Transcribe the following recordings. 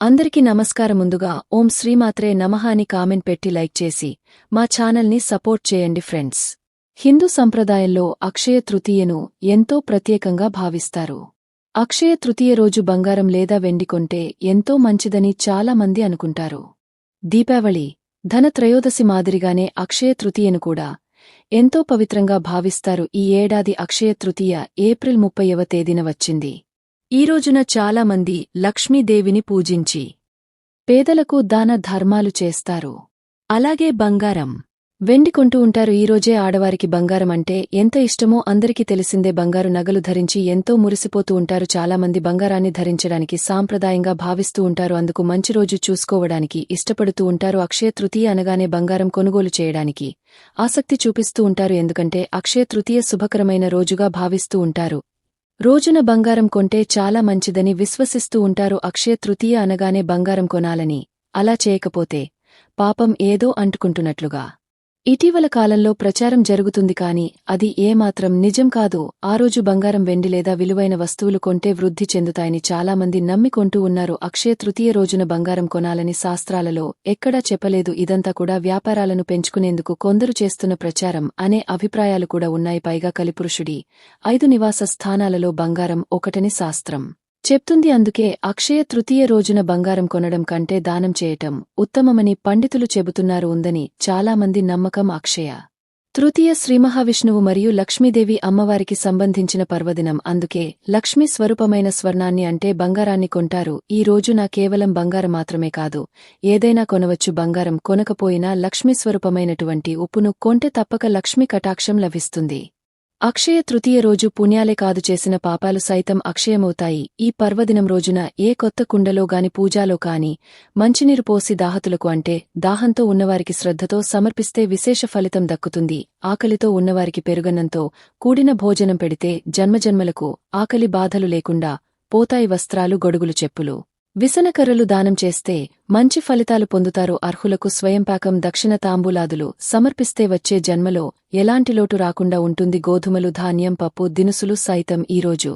అందరికీ నమస్కారం ముందుగా ఓం శ్రీమాత్రే నమః అని కామెంట్ పెట్టి లైక్ చేసి మా ఛానల్ని సపోర్ట్ చేయండి ఫ్రెండ్స్. హిందూ సంప్రదాయంలో అక్షయ తృతీయను ఎంతో ప్రత్యేకంగా భావిస్తారు. అక్షయ తృతీయ రోజు బంగారం లేదా వెండి కొంటే ఎంతో మంచిదని చాలా మంది అనుకుంటారు. దీపావళి ధన త్రయోదశి మాదిరిగానే అక్షయ తృతీయను కూడా ఎంతో పవిత్రంగా భావిస్తారు ఈ ఏడాది అక్షయ తృతీయ ఏప్రిల్ ముప్పైవ తేదీన వచ్చింది. ఈ రోజున చాలామంది లక్ష్మీదేవిని పూజించి పేదలకు దాన ధర్మాలు చేస్తారు. అలాగే బంగారం. వెండి కొంటూ ఉంటారు. ఈరోజే ఆడవారికి బంగారం అంటే ఎంత ఇష్టమో అందరికీ తెలిసిందే. బంగారు నగలు ధరించి ఎంతో మురిసిపోతూ ఉంటారు. చాలామంది బంగారాన్ని ధరించడానికి సాంప్రదాయంగా భావిస్తూ ఉంటారు. అందుకు మంచి రోజు చూసుకోవడానికి ఇష్టపడుతూ ఉంటారు. అక్షయ తృతీయ అనగానే బంగారం కొనుగోలు చేయడానికి ఆసక్తి చూపిస్తూ ఉంటారు. ఎందుకంటే అక్షయ తృతీయ శుభకరమైన రోజుగా భావిస్తూ ఉంటారు. రోజున బంగారం కొంటే చాలా మంచిదని విశ్వసిస్తూ ఉంటారు అక్షయ తృతీయ అనగానే బంగారం కొనాలని అలా చేయకపోతే పాపం ఏదో అంటుకుంటున్నట్లుగా. ఇటీవల కాలంలో ప్రచారం జరుగుతుంది కాని అది ఏమాత్రం నిజం కాదు. ఆ రోజు బంగారం వెండి లేదా విలువైన వస్తువులు కొంటే వృద్ధి చెందుతాయని చాలామంది నమ్మికొంటూ ఉన్నారు. అక్షయ తృతీయ రోజున బంగారం కొనాలని శాస్త్రాలలో ఎక్కడా చెప్పలేదు. ఇదంతా కూడా వ్యాపారాలను పెంచుకునేందుకు కొందరు చేస్తున్న ప్రచారం అనే అభిప్రాయాలు కూడా ఉన్నాయి. పైగా కలిపురుషుడి ఐదు నివాస స్థానాలలో బంగారం ఒకటని శాస్త్రం. చెప్తుంది అందుకే అక్షయ తృతీయ రోజున బంగారం కొనడం కంటే దానం చేయటం ఉత్తమమని పండితులు చెబుతున్నారు ఉందని చాలామంది నమ్మకం అక్షయ. తృతీయ శ్రీమహావిష్ణువు మరియు లక్ష్మీదేవి అమ్మవారికి సంబంధించిన పర్వదినం అందుకే లక్ష్మీ స్వరూపమైన స్వర్ణాన్ని అంటే బంగారాన్ని కొంటారు. ఈ రోజు నా కేవలం బంగారం మాత్రమే కాదు ఏదైనా కొనవచ్చు. బంగారం కొనకపోయినా లక్ష్మీ స్వరూపమైనటువంటి ఉప్పును కొంటే తప్పక లక్ష్మీ కటాక్షం లభిస్తుంది. అక్షయ తృతీయ రోజు పుణ్యాలే కాదు చేసిన పాపాలు సైతం అక్షయమవుతాయి. ఈ పర్వదినం రోజున ఏ కొత్త కుండలో గాని పూజాలో కాని మంచినీరు పోసి దాహతులకు అంటే దాహంతో ఉన్నవారికి శ్రద్ధతో సమర్పిస్తే విశేష ఫలితం దక్కుతుంది. ఆకలితో ఉన్నవారికి పెరుగన్నంతో కూడిన భోజనం పెడితే జన్మజన్మలకు ఆకలి బాధలు లేకుండా పోతాయి వస్త్రాలు గొడుగులు చెప్పులు. విసనకర్రలు దానం చేస్తే మంచి ఫలితాలు పొందుతారు అర్హులకు స్వయంపాకం దక్షిణ తాంబూలాదులు సమర్పిస్తే వచ్చే జన్మలో ఎలాంటి లోటు రాకుండా ఉంటుంది గోధుమలు ధాన్యం పప్పు దినుసులు సైతం ఈరోజు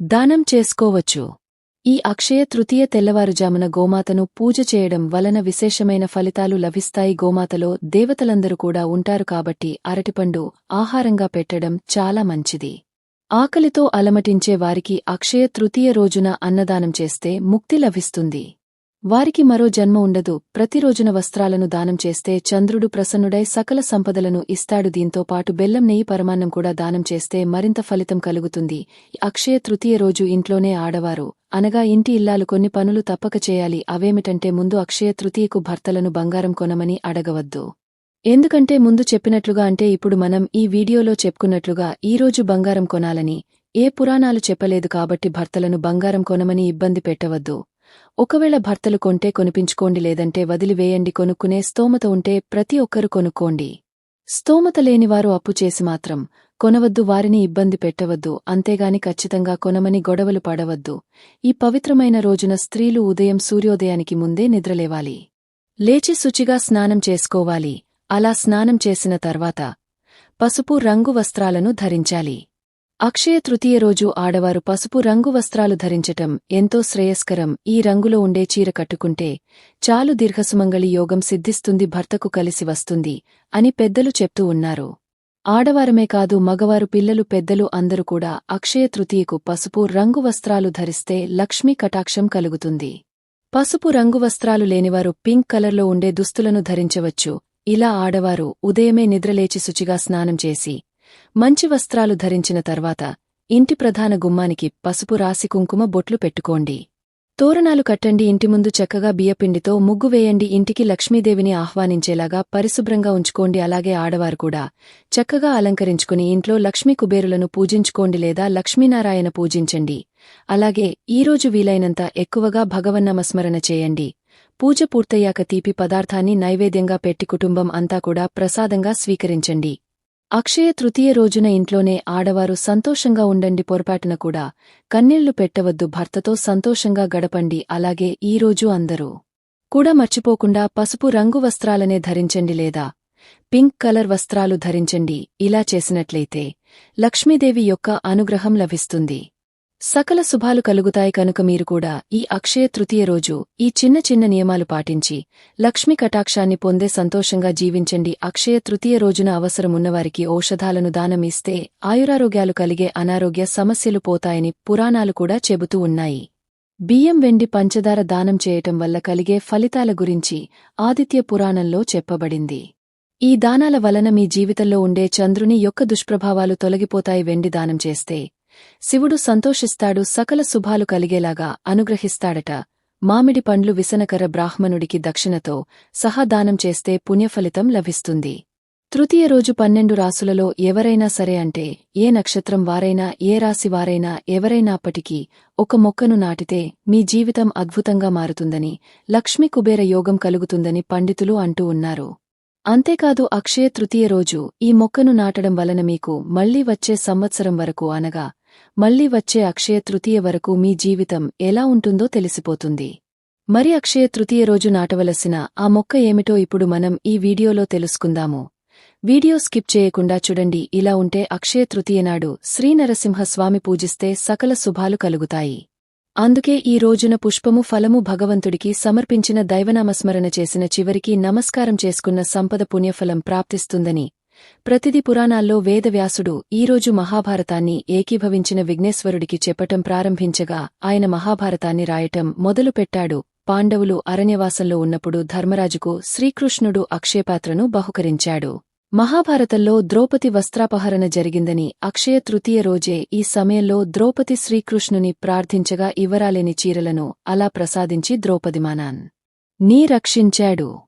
దానం చేసుకోవచ్చు. ఈ అక్షయ తృతీయ తెల్లవారుజామున గోమాతను పూజ చేయడం వలన విశేషమైన ఫలితాలు లభిస్తాయి. గోమాతలో దేవతలందరూ కూడా ఉంటారు కాబట్టి అరటిపండు ఆహారంగా పెట్టడం చాలా మంచిది. ఆకలితో అలమటించే వారికి అక్షయ తృతీయ రోజున అన్నదానం చేస్తే ముక్తి లభిస్తుంది. వారికి మరో జన్మ ఉండదు. ప్రతిరోజున వస్త్రాలను దానం చేస్తే చంద్రుడు ప్రసన్నుడై సకల సంపదలను ఇస్తాడు. దీంతో పాటు బెల్లం నెయ్యి పరమాన్నం కూడా దానం చేస్తే మరింత ఫలితం కలుగుతుంది. అక్షయ తృతీయ రోజు ఇంట్లోనే ఆడవారు. అనగా ఇంటి ఇల్లాలు కొన్ని పనులు తప్పక చేయాలి. అవేమిటంటే ముందు అక్షయ తృతీయకు భర్తలను బంగారం కొనమని అడగవద్దు. ఎందుకంటే ముందు చెప్పినట్లుగా అంటే ఇప్పుడు మనం ఈ వీడియోలో చెప్పుకున్నట్లుగా ఈరోజు బంగారం కొనాలని ఏ పురాణాలు చెప్పలేదు కాబట్టి భర్తలను బంగారం కొనమని ఇబ్బంది పెట్టవద్దు. ఒకవేళ భర్తలు కొంటే కొనిపించుకోండి లేదంటే వదిలివేయండి కొనుక్కునే స్తోమత ఉంటే ప్రతి ఒక్కరు కొనుక్కోండి. స్తోమత లేనివారు అప్పు చేసి మాత్రం కొనవద్దు వారిని ఇబ్బంది పెట్టవద్దు అంతేగాని ఖచ్చితంగా కొనమని గొడవలు పడవద్దు. ఈ పవిత్రమైన రోజున స్త్రీలు ఉదయం సూర్యోదయానికి ముందే నిద్రలేవాలి. లేచి శుచిగా స్నానం చేసుకోవాలి. అలా స్నానం చేసిన తర్వాత పసుపు రంగు వస్త్రాలను ధరించాలి. అక్షయ తృతీయ రోజు ఆడవారు పసుపు రంగు వస్త్రాలు ధరించటం ఎంతో శ్రేయస్కరం. ఈ రంగులో ఉండే చీర కట్టుకుంటే చాలు దీర్ఘసుమంగళి యోగం సిద్ధిస్తుంది భర్తకు కలిసి వస్తుంది అని పెద్దలు చెప్తూ ఉన్నారు. ఆడవారమే కాదు మగవారు పిల్లలు పెద్దలు అందరూ కూడా అక్షయ తృతీయకు పసుపు రంగు వస్త్రాలు ధరిస్తే లక్ష్మీ కటాక్షం కలుగుతుంది. పసుపు రంగు వస్త్రాలు లేనివారు పింక్ కలర్లో ఉండే దుస్తులను ధరించవచ్చు. ఇలా ఆడవారు ఉదయమే నిద్రలేచి శుచిగా స్నానం చేసి మంచి వస్త్రాలు ధరించిన తర్వాత ఇంటి ప్రధాన గుమ్మానికి పసుపు రాసి కుంకుమ బొట్లు పెట్టుకోండి. తోరణాలు కట్టండి ఇంటి ముందు చక్కగా బియ్యపిండితో ముగ్గు వేయండి ఇంటికి లక్ష్మీదేవిని ఆహ్వానించేలాగా పరిశుభ్రంగా ఉంచుకోండి. అలాగే ఆడవారు కూడా చక్కగా అలంకరించుకుని ఇంట్లో లక్ష్మీ కుబేరులను పూజించుకోండి లేదా లక్ష్మీనారాయణ పూజించండి. అలాగే ఈరోజు వీలైనంత ఎక్కువగా భగవన్నమస్మరణ చేయండి. పూజ పూర్తయ్యాక తీపి పదార్థాన్ని నైవేద్యంగా పెట్టి కుటుంబం అంతా కూడా ప్రసాదంగా స్వీకరించండి. అక్షయ తృతీయ రోజున ఇంట్లోనే ఆడవారు సంతోషంగా ఉండండి పొరపాటున కూడా కన్నీళ్ళు పెట్టవద్దు భర్తతో సంతోషంగా గడపండి అలాగే ఈరోజు అందరూ కూడా మర్చిపోకుండా పసుపు రంగు వస్త్రాలనే ధరించండి లేదా పింక్ కలర్ వస్త్రాలు ధరించండి. ఇలా చేసినట్లయితే లక్ష్మీదేవి యొక్క అనుగ్రహం లభిస్తుంది. సకల శుభాలు కలుగుతాయి కనుక మీరు కూడా ఈ అక్షయ తృతీయ రోజు ఈ చిన్న చిన్న నియమాలు పాటించి లక్ష్మి కటాక్షాన్ని పొందే సంతోషంగా జీవించండి. అక్షయ తృతీయ రోజున అవసరమున్నవారికి ఔషధాలను దానం ఇస్తే ఆయురారోగ్యాలు కలిగే అనారోగ్య సమస్యలు పోతాయని పురాణాలు కూడా చెబుతూ ఉన్నాయి. బియ్యం వెండి పంచదార దానం చేయటం వల్ల కలిగే ఫలితాల గురించి ఆదిత్య పురాణంలో చెప్పబడింది. ఈ దానాల వలన మీ జీవితంలో ఉండే చంద్రుని యొక్క దుష్ప్రభావాలు తొలగిపోతాయి. వెండి దానం చేస్తే శివుడు సంతోషిస్తాడు సకల శుభాలు కలిగేలాగా అనుగ్రహిస్తాడట. మామిడి పండ్లు విసనకర బ్రాహ్మణుడికి దక్షిణతో సహదానం చేస్తే పుణ్యఫలితం లభిస్తుంది. తృతీయ రోజు పన్నెండు రాసులలో ఎవరైనా సరే అంటే ఏ నక్షత్రం వారైనా ఏ రాశి వారైనా ఎవరైనాప్పటికీ ఒక మొక్కను నాటితే మీ జీవితం అద్భుతంగా మారుతుందని లక్ష్మీ కుబేర యోగం కలుగుతుందని పండితులు అంటూ ఉన్నారు. అంతేకాదు అక్షయ తృతీయ రోజు ఈ మొక్కను నాటడం వలన మీకు మళ్ళీ వచ్చే సంవత్సరం వరకు అనగా మళ్ళీ వచ్చే అక్షయ తృతీయ వరకు మీ జీవితం ఎలా ఉంటుందో తెలిసిపోతుంది. మరి అక్షయ తృతీయ రోజు నాటవలసిన ఆ మొక్క ఏమిటో ఇప్పుడు మనం ఈ వీడియోలో తెలుసుకుందాము. వీడియో స్కిప్ చేయకుండా చూడండి. ఇలా ఉంటే అక్షయ తృతీయ నాడు శ్రీనరసింహస్వామి పూజిస్తే సకల శుభాలు కలుగుతాయి. అందుకే ఈ రోజున పుష్పము ఫలము భగవంతుడికి సమర్పించిన దైవనామస్మరణ చేసిన చివరికి నమస్కారం చేసుకున్న సంపద పుణ్యఫలం ప్రాప్తిస్తుందని ప్రతిది పురాణాల్లో వేదవ్యాసుడు ఈరోజు మహాభారతాన్ని ఏకీభవించిన విఘ్నేశ్వరుడికి చెప్పటం ప్రారంభించగా ఆయన మహాభారతాన్ని రాయటం మొదలుపెట్టాడు. పాండవులు అరణ్యవాసంలో ఉన్నప్పుడు ధర్మరాజుకు శ్రీకృష్ణుడు అక్షయపాత్రను బహుకరించాడు. మహాభారతంలో ద్రౌపది వస్త్రాపహరణ జరిగిందని అక్షయ తృతీయ రోజే ఈ సమయంలో ద్రౌపది శ్రీకృష్ణుని ప్రార్థించగా ఇవ్వరాలేని చీరలను అలా ప్రసాదించి ద్రౌపదిమానాన్ నీ రక్షించాడు.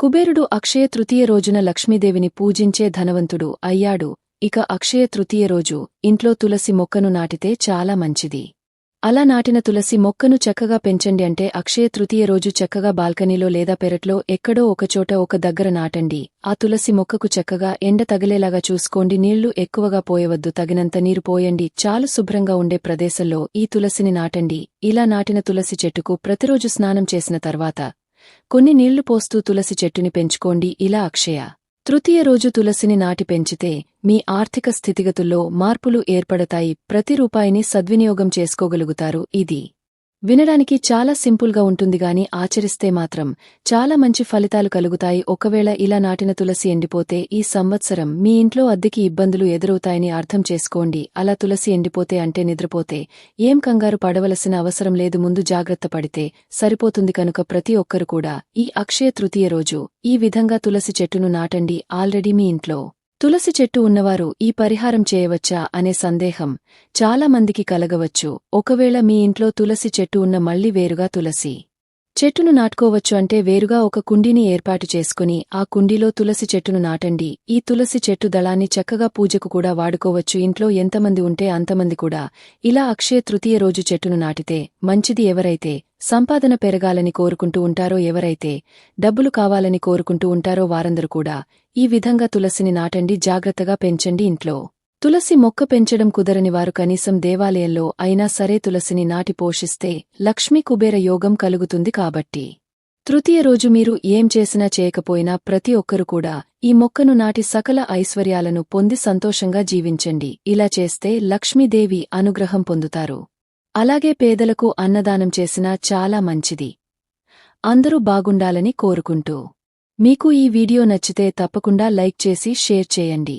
కుబేరుడు అక్షయ తృతీయ రోజున లక్ష్మీదేవిని పూజించే ధనవంతుడు అయ్యాడు. ఇక అక్షయ తృతీయ రోజు ఇంట్లో తులసి మొక్కను నాటితే చాలా మంచిది. అలా నాటిన తులసి మొక్కను చక్కగా పెంచండి అంటే అక్షయ తృతీయ రోజు చక్కగా బాల్కనీలో లేదా పెరట్లో ఎక్కడో ఒకచోట ఒక దగ్గర నాటండి. ఆ తులసి మొక్కకు చక్కగా ఎండ తగిలేలాగా చూసుకోండి. నీళ్ళు ఎక్కువగా పోయవద్దు. తగినంత నీరు పోయండి. చాలు శుభ్రంగా ఉండే ప్రదేశంలో ఈ తులసిని నాటండి. ఇలా నాటిన తులసి చెట్టుకు ప్రతిరోజు స్నానం చేసిన తర్వాత కొన్ని నీళ్ళు పోస్తూ తులసి చెట్టుని పెంచుకోండి ఇలా అక్షయ. తృతీయ రోజు తులసిని నాటి పెంచితే మీ ఆర్థిక స్థితిగతుల్లో మార్పులు ఏర్పడతాయి ప్రతి రూపాయిని సద్వినియోగం చేసుకోగలుగుతారు ఇది. వినడానికి చాలా సింపుల్గా ఉంటుందిగాని ఆచరిస్తే మాత్రం చాలా మంచి ఫలితాలు కలుగుతాయి. ఒకవేళ ఇలా నాటిన తులసి ఎండిపోతే ఈ సంవత్సరం మీ ఇంట్లో అద్దెకి ఇబ్బందులు ఎదురవుతాయని అర్థం చేసుకోండి. అలా తులసి ఎండిపోతే అంటే నిద్రపోతే ఏం కంగారు పడవలసిన అవసరం లేదు ముందు జాగ్రత్త పడితే సరిపోతుంది కనుక ప్రతి ఒక్కరు కూడా ఈ అక్షయ తృతీయ రోజు ఈ విధంగా తులసి చెట్టును నాటండి. ఆల్రెడీ మీ ఇంట్లో తులసి చెట్టు ఉన్నవారు ఈ పరిహారం చేయవచ్చా అనే సందేహం చాలా మందికి కలగవచ్చు. ఒకవేళ మీ ఇంట్లో తులసి చెట్టు ఉన్న మళ్ళీ వేరుగా తులసి. చెట్టును నాటుకోవచ్చు అంటే వేరుగా ఒక కుండీని ఏర్పాటు చేసుకుని ఆ కుండీలో తులసి చెట్టును నాటండి. ఈ తులసి చెట్టు దళాన్ని చక్కగా పూజకు కూడా వాడుకోవచ్చు. ఇంట్లో ఎంతమంది ఉంటే అంతమంది కూడా. ఇలా అక్షయ తృతీయ రోజు చెట్టును నాటితే మంచిది ఎవరైతే సంపాదన పెరగాలని కోరుకుంటూ ఉంటారో ఎవరైతే డబ్బులు కావాలని కోరుకుంటూ ఉంటారో వారందరూ కూడా ఈ విధంగా తులసిని నాటండి. జాగ్రత్తగా పెంచండి ఇంట్లో. తులసి మొక్క పెంచడం కుదరని వారు కనీసం దేవాలయంలో అయినా సరే తులసిని నాటి పోషిస్తే లక్ష్మీ కుబేర యోగం కలుగుతుంది కాబట్టి. తృతీయ రోజు మీరు ఏం చేసినా చేయకపోయినా ప్రతి ఒక్కరు కూడా ఈ మొక్కను నాటి సకల ఐశ్వర్యాలను పొంది సంతోషంగా జీవించండి. ఇలా చేస్తే లక్ష్మీదేవి అనుగ్రహం పొందుతారు. అలాగే పేదలకు అన్నదానం చేసినా చాలా మంచిది. అందరూ బాగుండాలని కోరుకుంటూ. మీకు ఈ వీడియో నచ్చితే తప్పకుండా లైక్ చేసి షేర్ చేయండి.